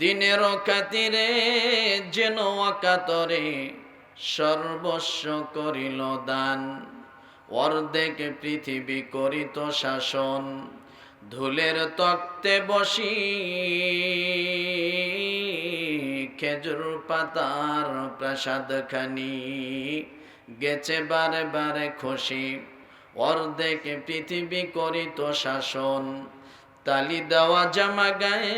দিনের খাতিরে যেন অকাতরে সর্বস্ব করিল দান। অর্ধেক পৃথিবী করিত শাসন, ধুলের তক্তে বসি খেজুর পাতার প্রাসাদ খানি গেছে বারে বারে খুশি, অর্ধেক পৃথিবী করিত শাসন তালি দেওয়া জামা গায়ে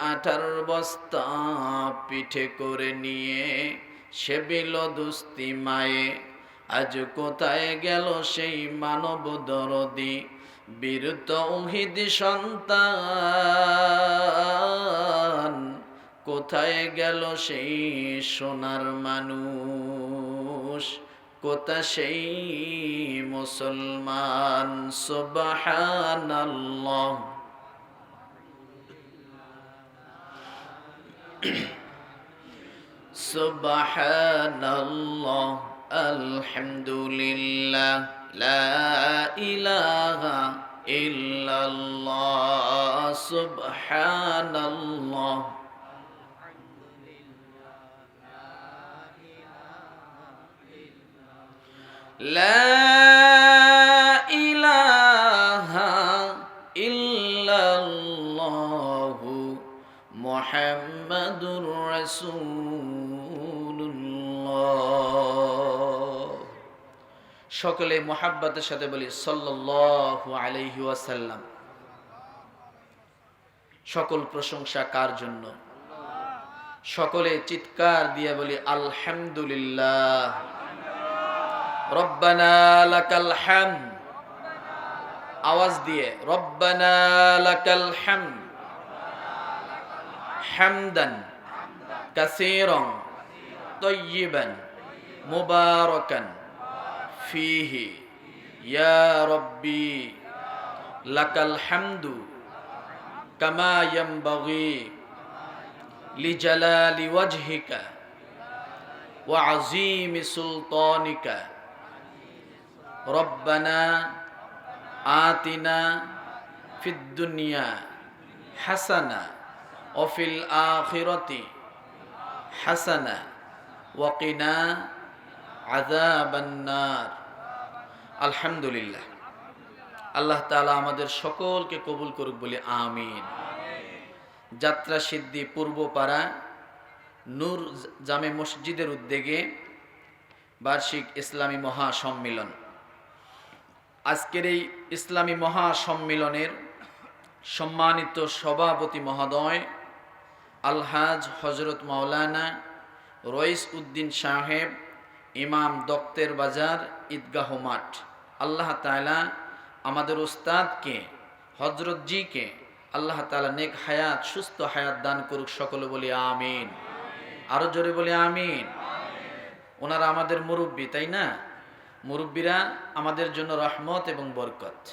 আঠার বস্তা পিঠে করে নিয়ে সে বিল দুস্তি মায়ে। আজ কোথায় গেল সেই মানব দরদি? বীরত উহিদি সন্তান। কোথায় গেল সেই সোনার মানুষ? কোথা সেই মুসলমান? সুবহানাল্লাহ। সুবহানাল্লাহ আলহামদুলিল্লাহ লা ইলাহা ইল্লাল্লাহ সকলে মোহাব্বতের সাথে বলি সাল্লু আলহি ওয়াসাল্লাম। সকল প্রশংসা কার জন্য? সকলে চিৎকার দিয়ে বলি, আলহামদুলিল্লাহ। রব্বানা লাকাল হাম। আওয়াজ দিয়ে, রব্বানা লাকাল হাম। হামদান, কাসীরান তয়্যিবান মুবারাকান। ফিহি, ইয়া রব্বি, লাকাল হামদু, কামা ইয়ানবাগি লিজালালি ওয়াজহিকা ওয়া আযীমি সুলতানিকা। রব্বানা আতিনা ফিদ্দুনিয়া হাসানা অফিল আখিরতি হাসানা ওয়াকিনা আযাবান্নার। আলহামদুলিল্লাহ। আল্লাহ তাআলা আমাদের সকলকে কবুল করুক বলে আমিন। যাত্রা সিদ্ধি পূর্বপাড়া নূর জামে মসজিদের উদ্যোগে বার্ষিক ইসলামী মহাসম্মিলন। আজকের এই ইসলামী মহাসম্মিলনের সম্মানিত সভাপতি মহোদয়, আলহাজ হজরত মাওলানা রইস উদ্দিন সাহেব, ইমাম দক্তের বাজার ঈদগাহ মাঠ। আল্লাহ তালা আমাদের ওস্তাদকে হজরতজিকে আল্লাহ তালা নেক হায়াত, সুস্থ হায়াত দান করুক সকলে বলি আমিন। আরও জোরে বলি আমিন। ওনারা আমাদের মুরব্বী, তাই না? মুরব্বীরা আমাদের জন্য রহমত এবং বরকত।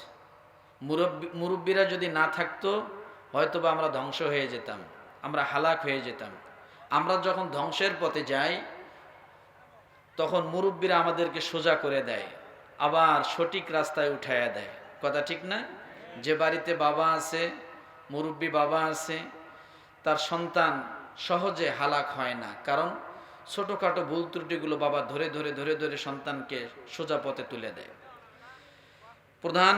মুরব্বী মুরব্বীরা যদি না থাকতো, হয়তোবা আমরা ধ্বংস হয়ে যেতাম, আমরা হালাক হয়ে যেতাম। আমরা যখন ধ্বংসের পথে যাই, তখন মুরব্বীরা আমাদেরকে সোজা করে দেয়, আবার সঠিক রাস্তায় উঠাইয়া দেয়। কথা ঠিক না? যে বাড়িতে বাবা আছে, মুরব্বী বাবা আছে, তার সন্তান সহজে হালাক হয় না। কারণ ছোটোখাটো ভুল ত্রুটিগুলো বাবা ধরে ধরে ধরে ধরে সন্তানকে সোজা পথে তুলে দেয়। প্রধান,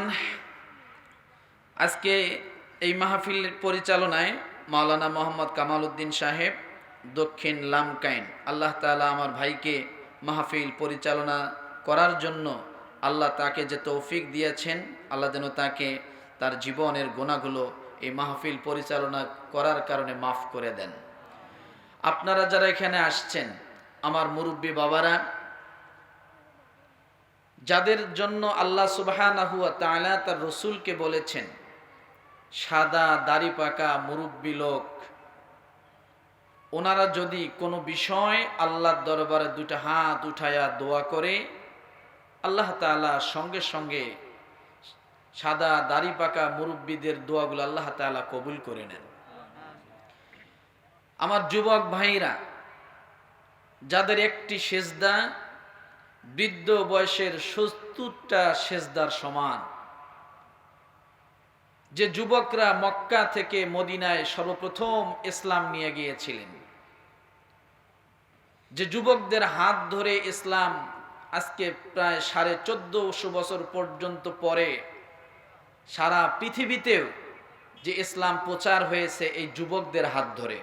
আজকে এই মাহফিল পরিচালনায় মাওলানা মোহাম্মদ কামাল উদ্দিন সাহেব, দক্ষিণ লামকাইন, আল্লাহ তালা আমার ভাইকে মাহফিল পরিচালনা করার জন্য আল্লাহ তাকে যে তৌফিক দিয়েছেন, আল্লাহ যেন তাকে তার জীবনের গোনাগুলো এই মাহফিল পরিচালনা করার কারণে মাফ করে দেন। আপনারা যারা এখানে আসছেন আমার মুরব্বী বাবারা, যাদের জন্য আল্লাহ সুবাহ তার রসুলকে বলেছেন, সাদা, দাড়ি পাকা মুরব্বী লোক, ওনারা যদি কোনো বিষয় আল্লাহর দরবারে দুটা হাত উঠায়া দোয়া করে, আল্লাহ তালা সঙ্গে সঙ্গে সাদা, দাড়ি পাকা মুরব্বীদের দোয়াগুলো আল্লাহ তালা কবুল করে নেন। আমার যুবক ভাইরা যাদের একটি সেজদা, বৃদ্ধ বয়সের সত্তরটা সেজদার সমান। যে যুবকরা মক্কা থেকে মদিনায় সর্বপ্রথম ইসলাম নিয়ে গিয়েছিলেন। যে যুবকদের হাত ধরে ইসলাম আজকে প্রায় সাড়ে চোদ্দশো বছর পর্যন্ত পরে, সারা পৃথিবীতেও যে ইসলাম প্রচার হয়েছে এই যুবকদের হাত ধরে।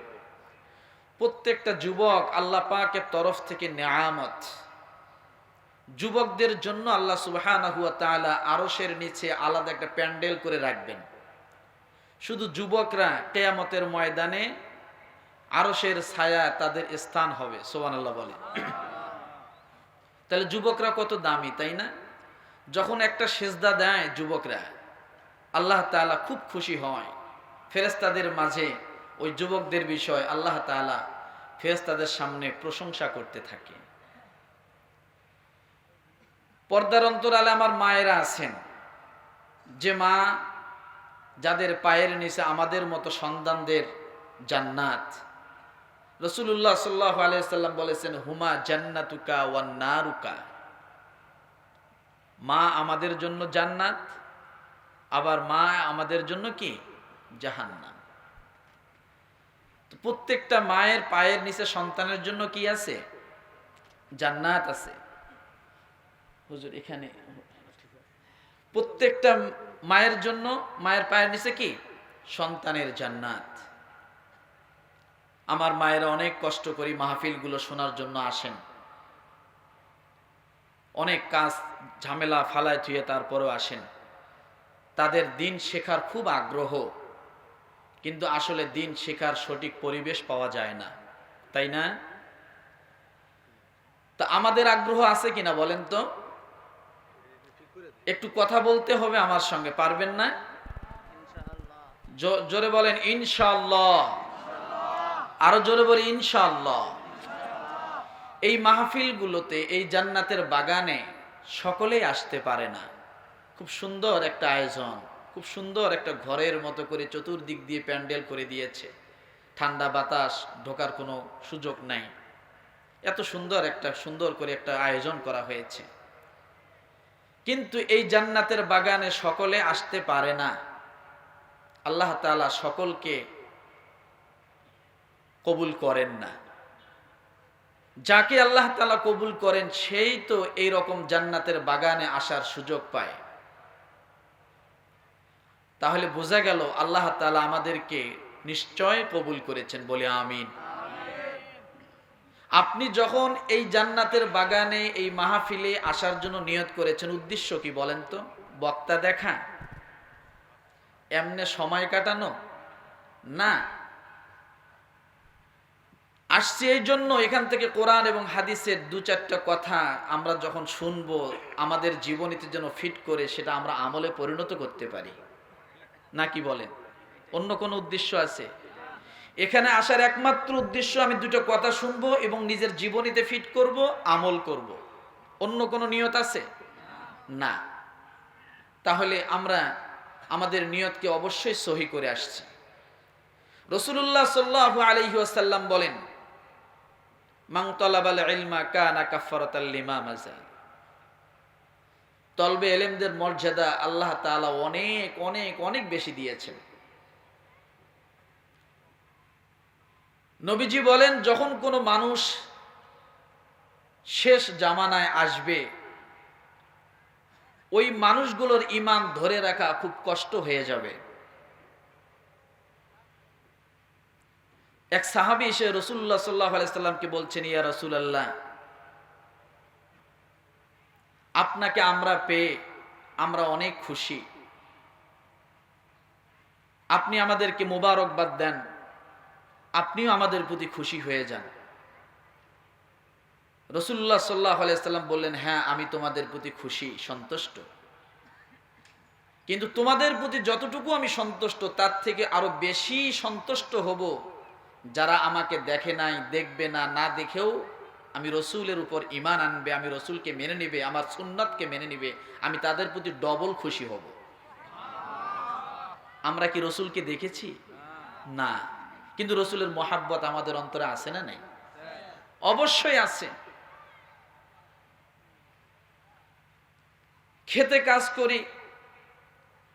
প্রত্যেকটা যুবক আল্লাহ পাকের তরফ থেকে নেয়ামত। যুবকদের জন্য আল্লাহ সুবহানাহু ওয়া তাআলা আরশের নিচে আলাদা একটা প্যান্ডেল করে রাখবেন। শুধু যুবকরা কেয়ামতের ময়দানে আরসের ছায়া তাদের স্থান হবে সোবানাল্লাহ বলে। তাহলে যুবকরা কত দামি, তাই না? যখন একটা সেজদা দেয় যুবকরা, আল্লাহ তাআলা খুব খুশি হয়। ফেরেস্তাদের মাঝে ওই যুবকদের বিষয় আল্লাহ তাআলা ফেরেস্তাদের সামনে প্রশংসা করতে থাকে। পর্দার অন্তরালে আমার মায়েরা আছেন। যে মা যাদের পায়ের নিচে আমাদের মতো সন্তানদের জান্নাত। রসুল্লাহ সাল্লাহ আলিয়াল্লাম বলেছেন, হুমা জান্নাতুকা ওয়ান নারুকা। মা আমাদের জন্য জান্নাত, আবার মা আমাদের জন্য কি? জাহান্নাম। তো প্রত্যেকটা মায়ের পায়ের নিচে সন্তানের জন্য কি আছে? জান্নাত আছে। হুজুর, এখানে প্রত্যেকটা মায়ের জন্য মায়ের পায়ের নিচে কি? সন্তানের জান্নাত। আমার মায়েরা অনেক কষ্ট করি মাহফিলগুলো শোনার জন্য আসেন। অনেক কাজ ঝামেলা ফালায় থুয়ে তারপরেও আসেন। তাদের দিন শেখার খুব আগ্রহ। কিন্তু আসলে দিন শেখার সঠিক পরিবেশ পাওয়া যায় না। তাই না? তা আমাদের আগ্রহ আছে কিনা বলেন তো? একটু কথা বলতে হবে আমার সঙ্গে, পারবেন না? জোরে বলেন ইনশাল্লাহ আরও জোরে বলি ইনশাল্লাহ এই মাহফিলগুলোতে, এই জান্নাতের বাগানে সকলেই আসতে পারে না। খুব সুন্দর একটা আয়োজন। খুব সুন্দর একটা ঘরের মতো করে চতুর্দিক দিয়ে প্যান্ডেল করে দিয়েছে। ঠান্ডা বাতাস ঢোকার কোনো সুযোগ নাই। এত সুন্দর একটা, সুন্দর করে একটা আয়োজন করা হয়েছে। কিন্তু এই জান্নাতের বাগানে সকলে আসতে পারে না। আল্লাহ তাআলা সকলকে কবুল করেন না। যাকে আল্লাহ তাআলা কবুল করেন, সেই তো এই রকম জান্নাতের বাগানে আসার সুযোগ পায়। তাহলে বোঝা গেল আল্লাহ তালা আমাদেরকে নিশ্চয় কবুল করেছেন। বলে আমিন। আপনি যখন এই জান্নাতের বাগানে, এই মাহফিলে আসার জন্য নিয়ত করেছেন, উদ্দেশ্য কি বলেন তো? বক্তা দেখা? এমনে সময় কাটানো? না। আসছি এই জন্য এখান থেকে কোরআন এবং হাদিসের দু চারটা কথা আমরা যখন শুনব, আমাদের জীবনীতে যেন ফিট করে, সেটা আমরা আমলে পরিণত করতে পারি। না কি বলেন? অন্য কোনো উদ্দেশ্য আছে? এখানে আসার একমাত্র উদ্দেশ্য আমি দুটো কথা শুনব এবং নিজের জীবনীতে ফিট করব, আমল করব। অন্য কোনো নিয়ত আছে? না। তাহলে আমরা আমাদের নিয়তকে অবশ্যই সহি করে আসছি। রসুল্লাহ সাল্লাহ আলহি আসাল্লাম বলেন মাং তলাবাল ইলমা কানা কাফারাতাল লিমা মাজা তলবে এলেমদের মর্যাদা আল্লাহ তাআলা অনেক অনেক অনেক বেশি দিয়েছেন। নবীজি বলেন, যখন কোনো মানুষ শেষ জামানায় আসবে, ওই মানুষগুলোর ইমান ধরে রাখা খুব কষ্ট হয়ে যাবে। এক সাহাবি এসে রসুল্লাহ সাল্লাহ আলাইসাল্লামকে বলছেন, ইয়া রসুলাল্লাহ আপনাকে আমরা পেয়ে আমরা অনেক খুশি। আপনি আমাদেরকে মোবারকবাদ দেন। আপনিও আমাদের প্রতি খুশি হয়ে যান। রসুল্লাহ সাল্লাহ আলাইসাল্লাম বললেন হ্যাঁ আমি তোমাদের প্রতি খুশি, সন্তুষ্ট। কিন্তু তোমাদের প্রতি যতটুকু আমি সন্তুষ্ট, তার থেকে আরও বেশি সন্তুষ্ট হব যারা আমাকে দেখে নাই, দেখবে না না দেখেও আমি রসুলের উপর ইমান আনবে, আমি রসুলকে মেনে নিবে, আমার সুন্নতকে মেনে নিবে, আমি তাদের প্রতি ডবল খুশি হব। আমরা কি রসুলকে দেখেছি? না। কিন্তু রসুলের মহাব্বত আমাদের অন্তরে আছে না নাই? অবশ্যই আছে। খেতে কাজ করি,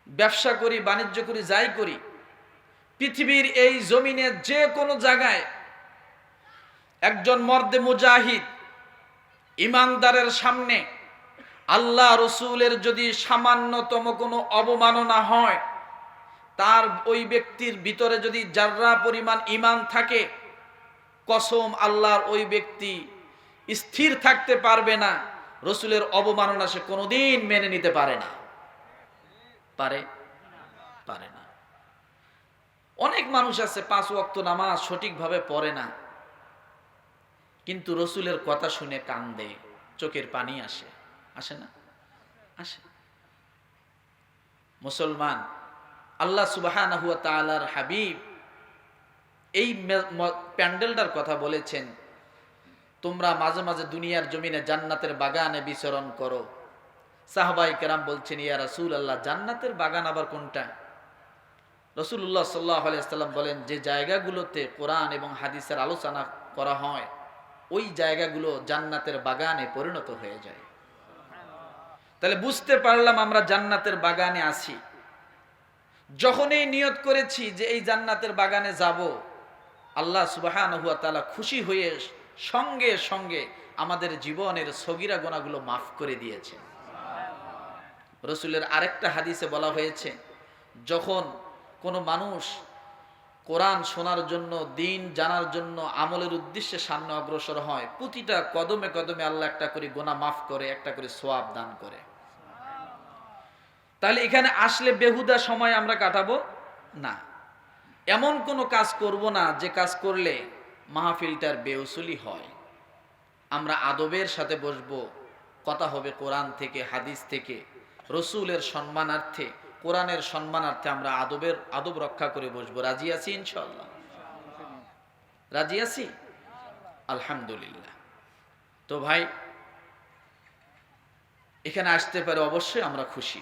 ব্যবসা করি, বাণিজ্য করি, যাই করি, পৃথিবীর এই জমিনে যে কোনো জায়গায় একজন মর্দে মুজাহিদ, ইমানদারের সামনে আল্লাহ রসুলের যদি সামান্যতম কোনো অবমাননা হয়, তার ওই ব্যক্তির ভিতরে যদি যার্রা পরিমাণ ইমান থাকে, কসম আল্লাহর ওই ব্যক্তি স্থির থাকতে পারবে না, রসুলের অবমাননা সে কোনোদিন মেনে নিতে পারে না। পারে? পারে না। অনেক মানুষ আছে পাঁচ ওয়াক্ত নামাজ সঠিকভাবে পড়ে না। কিন্তু রসুলের কথা শুনে কান্দে, চোখের পানি আসে। আসে না? আসে। মুসলমান, আল্লাহ সুবাহান তালার হাবিব এই প্যান্ডেলটার কথা বলেছেন, তোমরা মাঝে মাঝে দুনিয়ার জমিনে জান্নাতের বাগানে বিচরণ করো। সাহবাই কেরাম বলছেন, ইয়া রাসূল আল্লাহ জান্নাতের বাগান আবার কোনটা? রসুল্লাহ সাল্লাহ আলিয়াল্লাম বলেন, যে জায়গাগুলোতে কোরআন এবং হাদিসের আলোচনা করা হয় ওই জায়গাগুলো জান্নাতের বাগানে পরিণত হয়ে যায়। তাহলে বুঝতে পারলাম আমরা জান্নাতের বাগানে আছি। যখনই নিয়ত করেছি যে এই জান্নাতের বাগানে যাব, আল্লাহ সুবাহান হুয়া তালা খুশি হয়ে সঙ্গে সঙ্গে আমাদের জীবনের সগিরা গোনাগুলো মাফ করে দিয়েছে। রসুলের আরেকটা হাদিসে বলা হয়েছে, যখন কোনো মানুষ কোরআন শোনার জন্য, দিন জানার জন্য, আমলের উদ্দেশ্যে সামনে অগ্রসর হয়। প্রতিটা কদমে কদমে আল্লাহ একটা করে গোনা মাফ করে, একটা করে সোয়াব দান করে। তাহলে এখানে আসলে বেহুদা সময় আমরা কাটাবো? না। এমন কোনো কাজ করব না যে কাজ করলে মাহফিলটার বেউসুলি হয়। আমরা আদবের সাথে বসবো, কথা হবে কোরআন থেকে, হাদিস থেকে, রসুলের সম্মানার্থে। কোরআনের সম্মানার্থে আমরা আদবের, আদব রক্ষা করে বসবো। রাজি আছি ইনশাল্লাহ রাজি আছি? আলহামদুলিল্লাহ। তো ভাই, এখানে আসতে পারে অবশ্যই আমরা খুশি।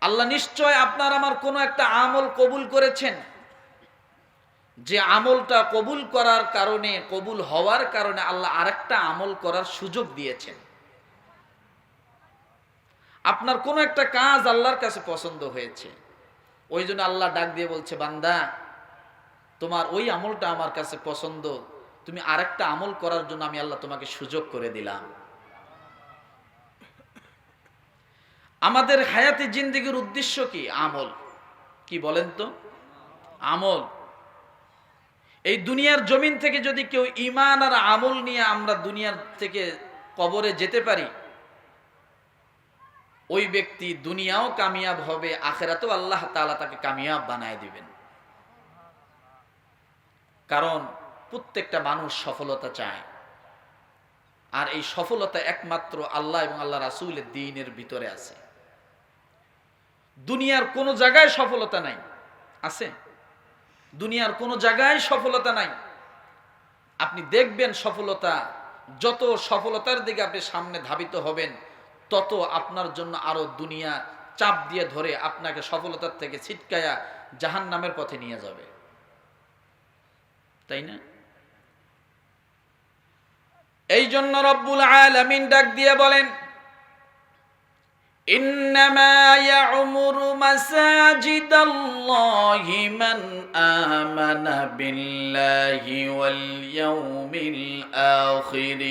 আল্লাহ নিশ্চয় আপনার আমার কোনো একটা আমল কবুল করেছেন। যে আমলটা কবুল করার কারণে, কবুল হওয়ার কারণে আল্লাহ আরেকটা আমল করার সুযোগ দিয়েছেন। আপনার কোনো একটা কাজ আল্লাহর কাছে পছন্দ হয়েছে, ওই জন্য আল্লাহ ডাক দিয়ে বলছে, বান্দা, তোমার ওই আমলটা আমার কাছে পছন্দ, তুমি আরেকটা আমল করার জন্য আমি আল্লাহ তোমাকে সুযোগ করে দিলাম। আমাদের হায়াতি জিন্দিগির উদ্দেশ্য কি? আমল। কি বলেন তো? আমল। এই দুনিয়ার জমিন থেকে যদি কেউ ইমান আর আমল নিয়ে আমরা দুনিয়ার থেকে কবরে যেতে পারি ওই ব্যক্তি দুনিয়াও কামিয়াব হবে, আখেরাতেও আল্লাহ তাআলা তাকে কামিয়াব বানায় দিবেন। কারণ প্রত্যেকটা মানুষ সফলতা চায়। আর এই সফলতা একমাত্র আল্লাহ এবং আল্লাহ রাসূলের দিনের ভিতরে আছে। দুনিয়ার কোনো জায়গায় সফলতা নাই। আছে? দুনিয়ার কোনো জায়গায় সফলতা নাই। আপনি দেখবেন সফলতা, যত সফলতার দিকে আপনি সামনে ধাবিত হবেন তত আপনার জন্য আরো দুনিয়া চাপ দিয়ে ধরে আপনাকে সফলতার থেকে ছিটকায়া জাহান নামের পথে নিয়ে যাবে তাই না এই জন্য রব্বুল আলামিন ডাক দিয়ে বলেন إنما يعمر مساجد الله من آمن بالله واليوم الآخر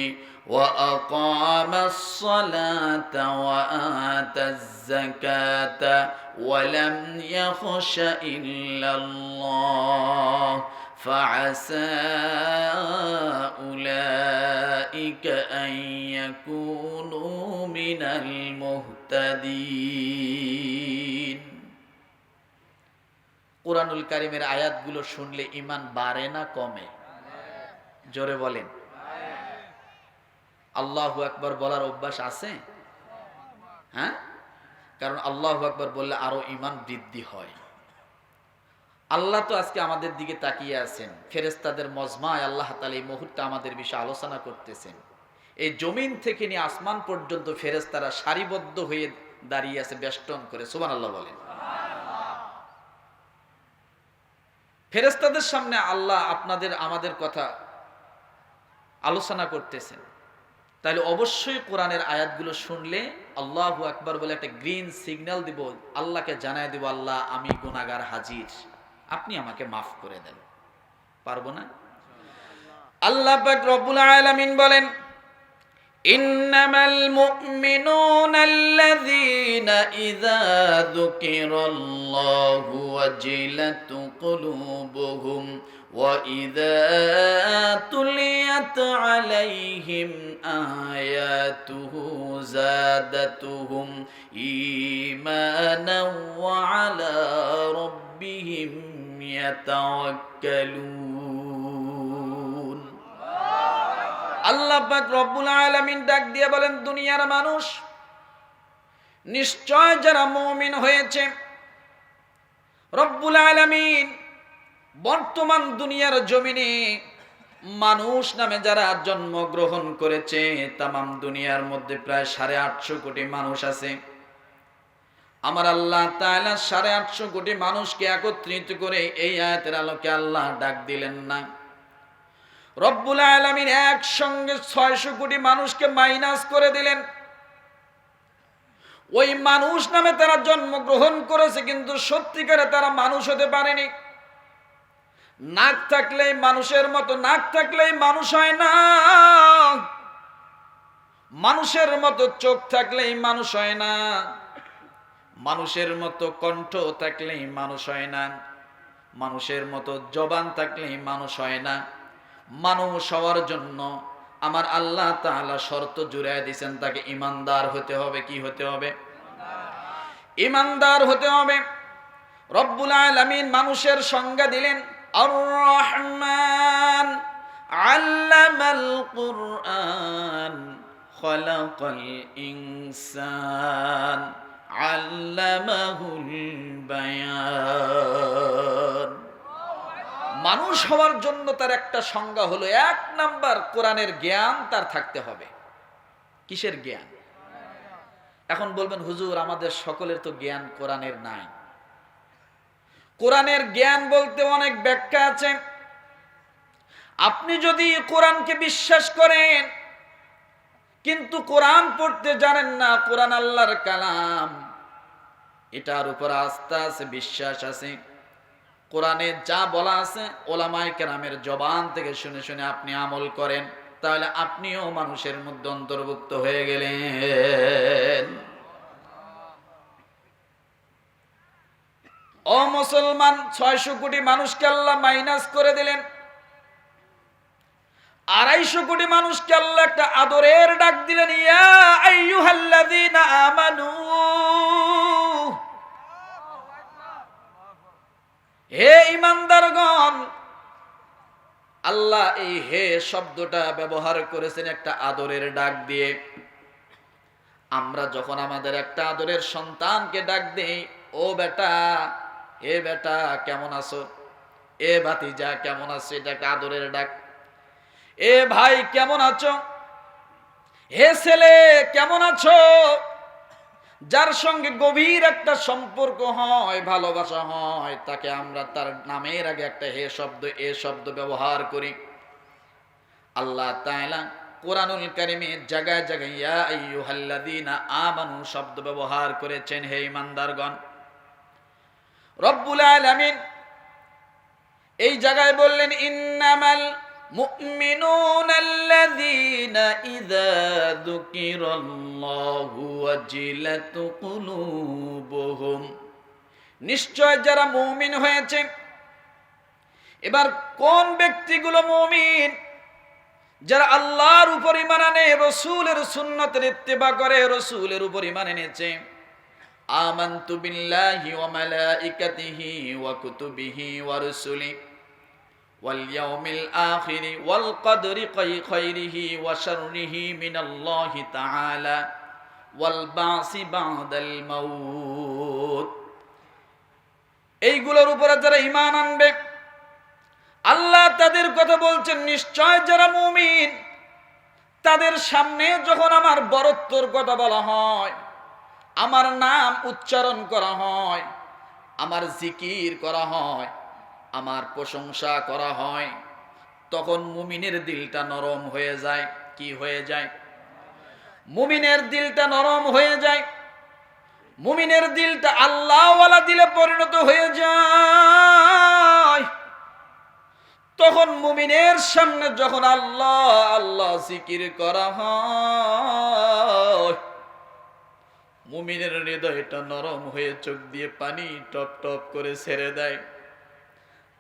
وأقام الصلاة وآتى الزكاة ولم يخش إلا الله فعسى أولئك أن يكونوا من المهتدين কোরআনুল কারিমের আয়াতগুলো শুনলে ইমান বাড়ে না কমে জোরে বলেন আল্লাহু আকবার বলার অভ্যাস আছে? হ্যাঁ? কারণ আল্লাহু আকবার বললে আরও ইমান বৃদ্ধি হয়। আল্লাহ তো আজকে আমাদের দিকে তাকিয়ে আছেন। ফেরেস্তাদের মজমায় আল্লাহ তালা এই মুহূর্তে আমাদের বিষয়ে আলোচনা করতেছেন। এই জমিন থেকে নিয়ে আসমান পর্যন্ত ফেরেস্তারা সারিবদ্ধ হয়ে দাঁড়িয়ে আছে বেষ্টন করে সুবান আল্লাহ বলেন। ফেরেস্তাদের সামনে আল্লাহ আপনাদের, আমাদের কথা আলোচনা করতেছেন। তাহলে অবশ্যই কোরআনের আয়াতগুলো শুনলে আল্লাহ আকবর বলে একটা গ্রিন সিগন্যাল দিব, আল্লাহকে জানায় দিব, আল্লাহ, আমি গুনাগার হাজির। আপনি আমাকে মাফ করে দেন। পারব না? আল্লাহ রবুল আলমিন আলামিন বলেন, ইন্নামাল মুমিনুনা আল্লাযীনা ইযা যুকিরাল্লাহু ওয়াজিলাত কুলুবুহুম। وإذا تليت عليهم آياته زادتهم إيمانا وعلى ربهم يتوكلون আল্লাহ পাক রব্বুল আলামিন ডাক দিয়ে বলেন দুনিয়ার মানুষ নিশ্চয় যারা মুমিন হয়েছে রব্বুল আলামিন বর্তমান দুনিয়ার জমিনে মানুষ নামে যারা জন্মগ্রহণ করেছে, তামাম দুনিয়ার মধ্যে প্রায় সাড়ে আটশো কোটি মানুষ আছে। আমার আল্লাহ তাআলা সাড়ে আটশো কোটি মানুষকে একত্রিত করে এই আয়াতের আলোকে আল্লাহ ডাক দিলেন না। রব্বুল আলমিন একসঙ্গে ছয়শো কোটি মানুষকে মাইনাস করে দিলেন। ওই মানুষ নামে তারা জন্মগ্রহণ করেছে, কিন্তু সত্যিকারে তারা মানুষ হতে পারেনি। নাক থাকলেই মানুষের মতো, নাক থাকলেই মানুষ হয় না। মানুষের মতো চোখ থাকলেই মানুষ হয় না। মানুষের মতো কণ্ঠ থাকলেই মানুষ হয় না। মানুষের মতো জবান থাকলেই মানুষ হয় না। মানুষ হওয়ার জন্য আমার আল্লাহ তাআলা শর্ত জুড়াই দিয়েছেন, তাকে ইমানদার হতে হবে, কি হতে হবে? ইমানদার হতে হবে। রব্বুল আলামিন মানুষের সংজ্ঞা দিলেন রহমান আল্লামাল কুরআন খলাকাল ইনসান আল্লামাহুল বায়ান মানুষ হওয়ার জন্য তার একটা সংজ্ঞা হলো এক নাম্বার কোরআনের জ্ঞান তার থাকতে হবে। কিসের জ্ঞান? এখন বলবেন, হুজুর, আমাদের সকলের তো জ্ঞান কোরআনের নাই। কোরআনের জ্ঞান বলতে অনেক ব্যাখ্যা আছে। আপনি যদি কোরআনকে বিশ্বাস করেন, কিন্তু কোরআন পড়তে জানেন না, কোরআন আল্লাহর কালাম, এটার উপর আস্থা আছে, বিশ্বাস আছে। কোরআনে যা বলা আছে ওলামাই কেরামের জবান থেকে শুনে শুনে আপনি আমল করেন, তাহলে আপনিও মানুষের মধ্যে অন্তর্ভুক্ত হয়ে গেলেন। ও মুসলমান, ছয়শো কোটি মানুষকে আল্লাহ মাইনাস করে দিলেন। আড়াইশো কোটি মানুষকে আল্লাহ একটা আদরের ডাক দিলেন আমানু। হে ইমানদারগণ, আল্লাহ এই হে শব্দটা ব্যবহার করেছেন একটা আদরের ডাক দিয়ে। আমরা যখন আমাদের একটা আদরের সন্তানকে ডাক দিই, ও বেটা এ বেটা কেমন আছো? এ ভাতিজা কেমন আছো? এটা একটা আদরের ডাক। এ ভাই কেমন আছো? হে ছেলে কেমন আছো? যার সঙ্গে গভীর একটা সম্পর্ক হয়, ভালোবাসা হয়, তাকে আমরা তার নামের আগে একটা হে শব্দ, এ শব্দ ব্যবহার করি। আল্লাহ তাআলা কোরআনুল কারিমে জায়গায় জায়গায় ইয়া আইয়ুহাল্লাযীনা আমানু শব্দ ব্যবহার করেছেন, হে ইমানদারগণ। রব্বুল আলামিন এই জায়গায় বললেন, ইন্নামাল মুমিনুন আল্লাযীনা ইযা যুকিরাল্লাহু ওয়াজিলাত কুলুবুহুম। নিশ্চয় যারা মুমিন হয়েছে, এবার কোন ব্যক্তিগুলো মুমিন? যারা আল্লাহর উপর ইমান আনে, রসুলের সুন্নতের ইত্তেবা করে, রসুলের উপর ইমান এনেছে। ওয়া রুসুলি ওয়াল ইয়াউমিল আখিরি ওয়াল কদরি খাইরিহি ওয়া শাররিহি মিনাল্লাহি তাআলা ওয়াল বাসি বাদাল মাউত। এইগুলোর উপরে যারা ঈমান আনবে, আল্লাহ তাদের কথা বলছেন, নিশ্চয় যারা মুমিন, তাদের সামনে যখন আমার বরত্বর কথা বলা হয় আমার নাম উচ্চারণ করা হয়, আমার জিকির করা হয়, আমার প্রশংসা করা হয়। তখন মুমিনের দিলটা নরম হয়ে যায়, কি হয়ে যায়? মুমিনের দিলটা নরম হয়ে যায়, মুমিনের দিলটা আল্লাহওয়ালা দিলে পরিণত হয়ে যায়। তখন মুমিনের সামনে যখন আল্লাহ আল্লাহ জিকির করা হয় মুমিনের হৃদয়টা নরম হয়ে চোখ দিয়ে পানি টপ টপ করে ছেড়ে দেয়।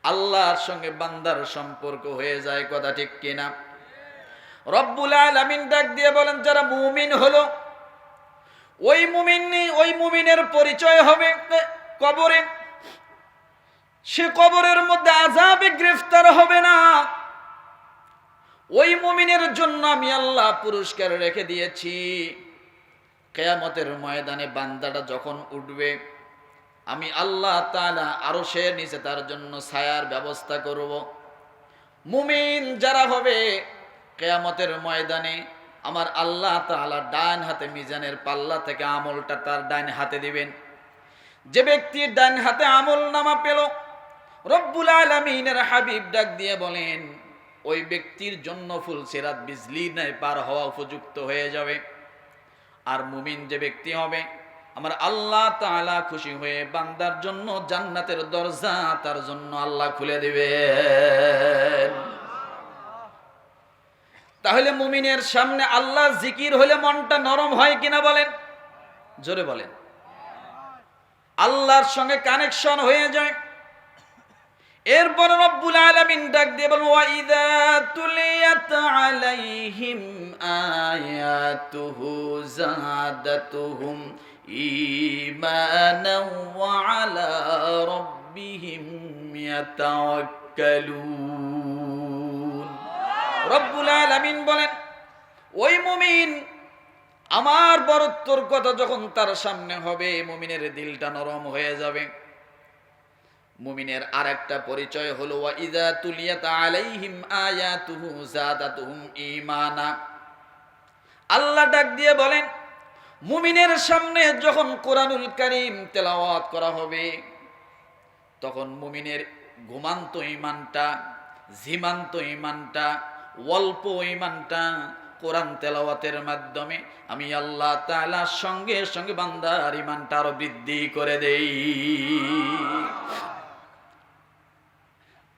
আল্লাহর সঙ্গে বান্দার সম্পর্ক হয়ে যায়, কথা ঠিক কিনা? রব্বুল আলামিন ডাক দিয়ে বলেন, যারা মুমিন হলো, ওই মুমিন ওই মুমিনের পরিচয় হবে কবরে। সে কবরের মধ্যে আজাবে গ্রেফতার হবে না। ওই মুমিনের জন্য আমি আল্লাহ পুরস্কার রেখে দিয়েছি। কেয়ামতের ময়দানে বান্দাটা যখন উঠবে, আমি আল্লাহ তাআলা আরও সে নিচে তার জন্য ছায়ার ব্যবস্থা করব। মুমিন যারা হবে, কেয়ামতের ময়দানে আমার আল্লাহ তাআলা ডান হাতে মিজানের পাল্লা থেকে আমলটা তার ডান হাতে দিবেন। যে ব্যক্তি ডান হাতে আমল নামা পেল, রব্বুল আলমিনের হাবিব ডাক দিয়ে বলেন, ওই ব্যক্তির জন্য ফুল সেরাত বিজলি নাই, পার হওয়া উপযুক্ত হয়ে যাবে। আর মুমিন যে ব্যক্তি হবে, আমার আল্লাহ তাআলা খুশি হয়ে বান্দার জন্য জান্নাতের দরজা তার জন্য আল্লাহ খুলে দিবেন। তাহলে মুমিনের সামনে আল্লাহ জিকির হলে মনটা নরম হয় কিনা বলেন? জোরে বলেন। আল্লাহর সঙ্গে কানেকশন হয়ে যায়। এরপর রব্বুল আলামিন ডাক দিয়ে বলেন ওয়াইদা তুলিয়াত আলাইহিম আয়াতুহু জাদাতুহুম ঈমানাও ওয়া আলা রাব্বিহিম ইয়াতাওয়াক্কালুন। রব্বুল আলামিন বলেন, ওই মুমিন আমার বরত্বর কথা যখন তার সামনে হবে, মুমিনের দিলটা নরম হয়ে যাবে। মুমিনের আর একটা পরিচয় হলো আল্লাহ ডাক দিয়ে বলেন, মুমিনের সামনে যখন কোরআনুল কারীম তেলাওয়াত করা হবে, তখন মুমিনের ঘুমান্ত ইমানটা ঝিমান্ত ইমানটা অল্প ইমানটা কোরআন তেলাওয়াতের মাধ্যমে আমি আল্লাহ তাআলা সঙ্গে সঙ্গে বান্দার ইমানটা আরও বৃদ্ধি করে দেই।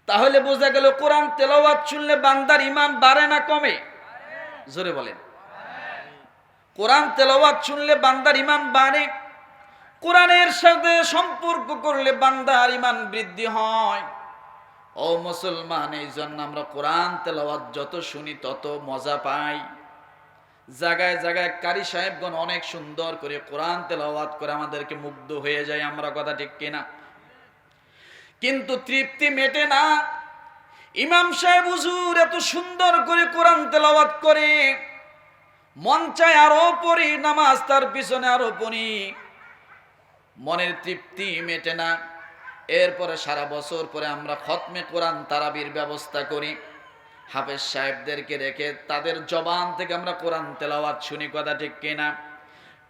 তাহলে বোঝা গেল কোরআন তেলাওয়াত শুনলে বান্দার ইমান বাড়ে না কমে? জোরে বলেন। কোরআন তেলাওয়াত শুনলে বান্দার ইমান বাড়ে। কোরআনের সাথে সম্পর্ক করলে বান্দার ইমান বৃদ্ধি হয়। ও মুসলমান, এই জন্য আমরা কোরআন তেলাওয়াত যত শুনি তত মজা পাই। জায়গায় জায়গায় কারি সাহেবগণ অনেক সুন্দর করে কোরআন তেলাওয়াত করে আমাদেরকে মুগ্ধ হয়ে যায়। আমরা কথা ঠিক কিনা? কিন্তু তৃপ্তি মেটে না। ইমাম সাহেব হুজুর এত সুন্দর করে কোরআন তেলাওয়াত করে। মন চায় আরও পড়ি, নামাজ তার পিছনে আরও পড়ি। মনের তৃপ্তি মেটে না। এরপরে সারা বছর পরে আমরা খতমে কোরআন তারাবির ব্যবস্থা করি। হাফেজ সাহেবদেরকে রেখে তাদের জবান থেকে আমরা কোরআন তেলাওয়াত শুনি, কথা ঠিক কিনা?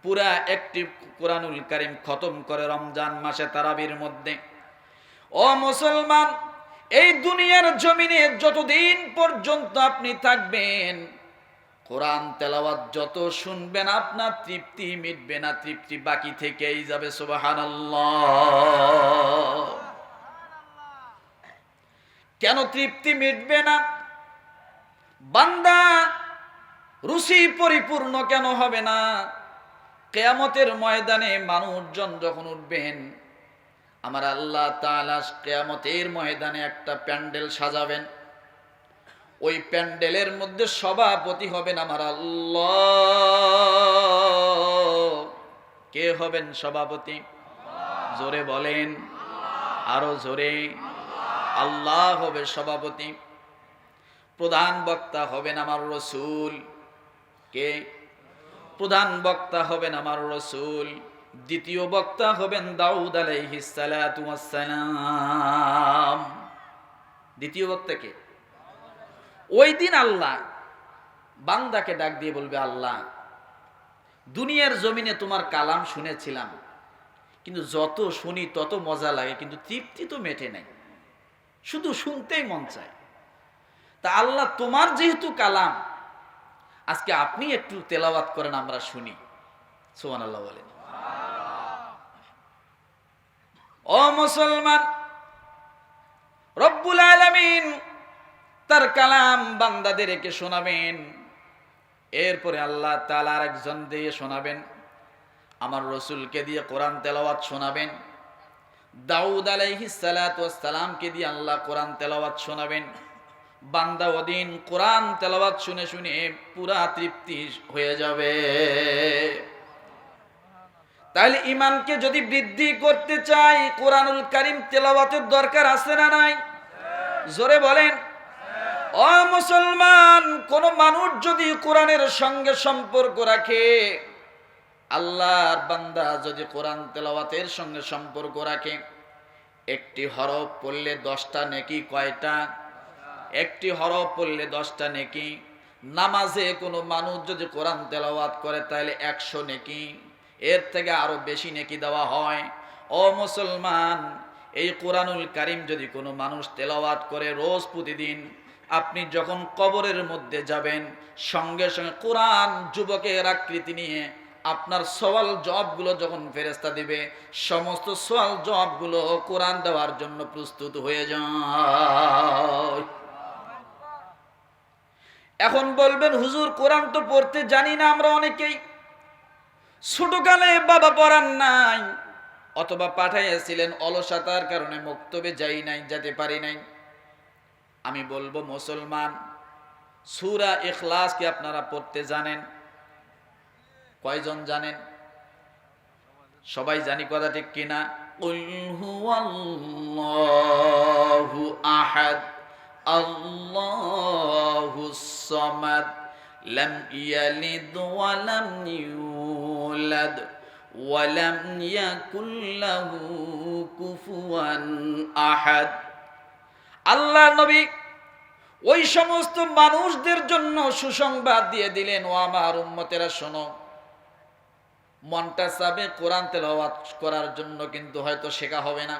পুরা একটি কোরআনুল কারিম খতম করে রমজান মাসে তারাবির মধ্যে। ও মুসলমান, এই দুনিয়ার জমিনে যতদিন পর্যন্ত আপনি থাকবেন, কোরআন তেলাওয়াত যত শুনবেন, আপনার তৃপ্তি মিটবে না, তৃপ্তি বাকি থেকেই যাবে, সুবহানাল্লাহ। কেন তৃপ্তি মিটবে না? বান্দা রুচি পরিপূর্ণ কেন হবে না? কেয়ামতের ময়দানে মানুষজন যখন উঠবেন আমার আল্লাহ তাআলা কেয়ামতের ময়দানে একটা প্যান্ডেল সাজাবেন। ওই প্যান্ডেলের মধ্যে সভাপতি হবেন আমার আল্লাহ। কে হবেন সভাপতি? জোরে বলেন। আরও জোরে। আল্লাহ হবে সভাপতি। প্রধান বক্তা হবেন আমার রসুল। কে? প্রধান বক্তা হবেন আমার রসুল। দ্বিতীয় বক্তা হবেন দাউদ আলাইহিস সালাতু ওয়াস সালাম দ্বিতীয় বক্তা কে? ওই দিন আল্লাহ বান্দাকে ডাক দিয়ে বলবে, আল্লাহ, দুনিয়ার জমিনে তোমার কালাম শুনেছিলাম, কিন্তু যত শুনি তত মজা লাগে, কিন্তু তৃপ্তি তো মেটে নাই। শুধু শুনতেই মন চায়। তা আল্লাহ, তোমার যেহেতু কালাম, আজকে আপনি একটু তেলাওয়াত করেন, আমরা শুনি। সোহান আল্লাহ বলেন। ও মুসলমান, রব্বুল আলামিন তার কালাম বান্দাদেরকে শোনাবেন। এরপরে আল্লাহ তাআলা একজন দিয়ে শোনাবেন। আমার রসুলকে দিয়ে কোরআন তেলাওয়াত শোনাবেন। দাউদ আলাইহিস সালাতু ওয়াস সালামকে দিয়ে আল্লাহ কোরআন তেলাওয়াত শোনাবেন। বান্দা ওদিন কোরআন তেলাওয়াত শুনে শুনে পুরা তৃপ্তি হয়ে যাবে। তাহলে ইমানকে যদি বৃদ্ধি করতে চাই, কোরআনুল কারিম তেলাওয়াতের দরকার আছে না নাই? জোরে বলেন। ও মুসলমান, কোন মানুষ যদি কোরআনের সঙ্গে সম্পর্ক রাখে, আল্লাহর বান্দা যদি কোরআন তেলাওয়াতের সঙ্গে সম্পর্ক রাখে, একটি হরফ পড়লে দশটা নেকি কয়টা? একটি হরফ পড়লে দশটা নেকি। নামাজে কোনো মানুষ যদি কোরআন তেলাওয়াত করে, তাহলে একশো নেকি। এর থেকে আরও বেশি নেকি দেওয়া হয়। ও মুসলমান, এই কোরআনুল কারিম যদি কোনো মানুষ তেলাওয়াত করে রোজ প্রতিদিন, আপনি যখন কবরের মধ্যে যাবেন, সঙ্গে সঙ্গে কোরআন যুবকের আকৃতি নিয়ে আপনার সওয়াল জবাবগুলো যখন ফেরেস্তা দিবে, সমস্ত সওয়াল জবাবগুলো কোরআন দেওয়ার জন্য প্রস্তুত হয়ে যায়। এখন বলবেন, হুজুর, কোরআন তো পড়তে জানি না আমরা অনেকেই। ছোটকালে বাবা পড়ান নাই, অথবা পাঠাইয়াছিলেন অলসতার কারণে মক্তবে যাই নাই, যেতে পারি নাই। আমি বলব, মুসলমান, সুরা ইখলাস কি আপনারা পড়তে জানেন? কয়জন জানেন? সবাই জানি কথা ঠিক কিনা? আহাদ, আল্লাহু সামাদ। ওয়া লাম ইউলাদ ওয়া লাম ইয়াকুল লাহু কুফুয়ান আহাদ আল্লাহ নবী ওই সমস্ত মানুষদের জন্য সুসংবাদ দিয়ে দিলেন, ও আমার উম্মতেরা, শোনো, মনটা চাবে কোরআন তেলাওয়াত করার জন্য, কিন্তু হয়তো শেখা হবে না।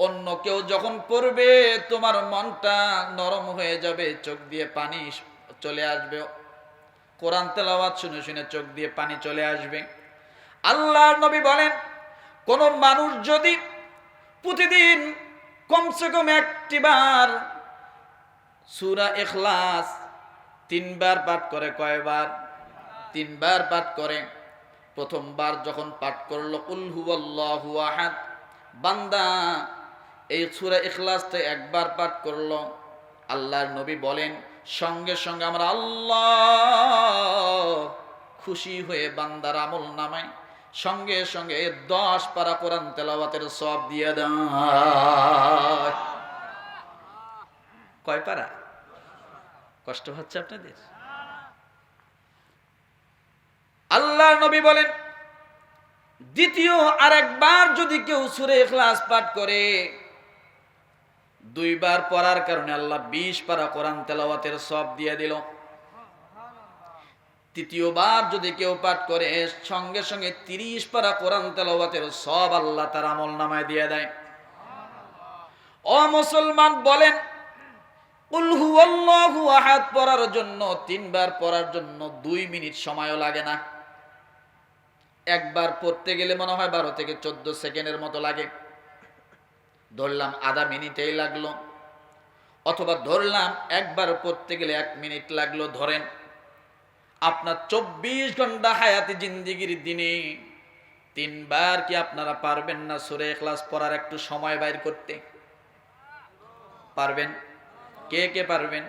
অন্য কেউ যখন পড়বে তোমার মনটা নরম হয়ে যাবে, চোখ দিয়ে পানি চলে আসবে। কোরআন তেলাওয়াত শুনে শুনে চোখ দিয়ে পানি চলে আসবে। আল্লাহর নবী বলেন, কোন মানুষ যদি প্রতিদিন কমসে কম একটি বার সুরা এখলাস তিনবার পাঠ করে কয়বার? তিনবার পাঠ করে। প্রথমবার যখন পাঠ করল উলহু আল্লাহু আহাদ বান্দা এই সুরা ইখলাসটা একবার পাঠ করল। আল্লাহর নবী বলেন সঙ্গে সঙ্গে আমরা আল্লাহ খুশি হয়ে বান্দার আমল নামায়, সঙ্গে সঙ্গে দশ পারা কোরআন তেলাওয়াতের সব দিয়ে কয় পারা? কষ্ট হচ্ছে আপনাদের? আল্লাহ নবী বলেন, দ্বিতীয় আর একবার যদি কেউ সুরে ইখলাস পাঠ করে দুইবার পড়ার কারণে আল্লাহ বিশ পারা কোরআন তেলাওয়াতের সব দিয়ে দিল। তৃতীয়বার যদি কেউ পাঠ করে, সঙ্গে সঙ্গে তিরিশ পারা কোরআন তেলাওয়াতের সব আল্লাহ তার আমল নামায় দিয়ে দেয়। ও মুসলমান বলেন উলহু আল্লাহু আহাদ পড়ার জন্য, তিনবার পড়ার জন্য দুই মিনিট সময়ও লাগে না। একবার পড়তে গেলে মনে হয় বারো থেকে চোদ্দ সেকেন্ডের মতো লাগে। ধরলাম আধা মিনিটেই লাগল। অথবা ধরলাম একবার পড়তে গেলে এক মিনিট লাগল, ধরেন। আপনার চব্বিশ ঘণ্টা হায়াতি জিন্দিগির দিনে তিনবার কি আপনারা পারবেন না সুরে ক্লাস পড়ার একটু সময় বাইর করতে? পারবেন? কে কে পারবেন?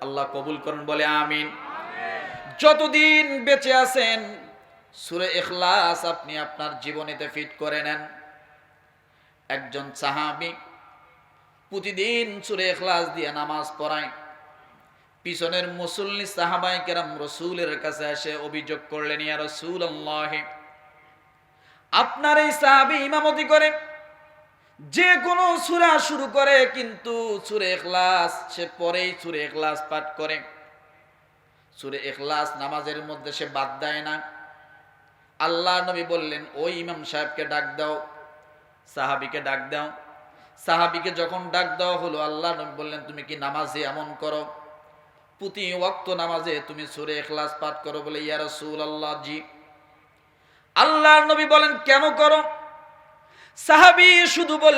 আল্লাহ কবুল করুন, বলে আমিন। যতদিন বেঁচে আছেন, সুরে এখলাস আপনি আপনার জীবনেতে ফিট করে নেন। একজন সাহাবি প্রতিদিন সুরে এখলাস দিয়ে নামাজ পড়ায়। পিছনের মুসল্লি সাহাবাই কেরাম রসুলের কাছে এসে অভিযোগ করলেন, ইয়া রসুল আপনার এই সাহাবি ইমামতি করে। যে কোনো সুরা শুরু করে কিন্তু সুরে এখলাস, সে পরেই সুরে এখলাস পাঠ করে। সুরে এখলাস নামাজের মধ্যে সে বাদ দেয় না। আল্লাহ নবী বললেন, ওই ইমাম সাহেবকে ডাক দাও। সাহাবিকে ডাক দাও। সাহাবিকে যখন ডাক দেওয়া হলো, আল্লাহ নবী বললেন, তুমি কি নামাজে এমন করো? প্রতি ওক্ত নামাজে তুমি সুরে এখলাস পাঠ করো। বলে, ইয়া রাসূলুল্লাহ, জি। আল্লাহ নবী বলেন, কেন করো? সাহাবী শুধু বল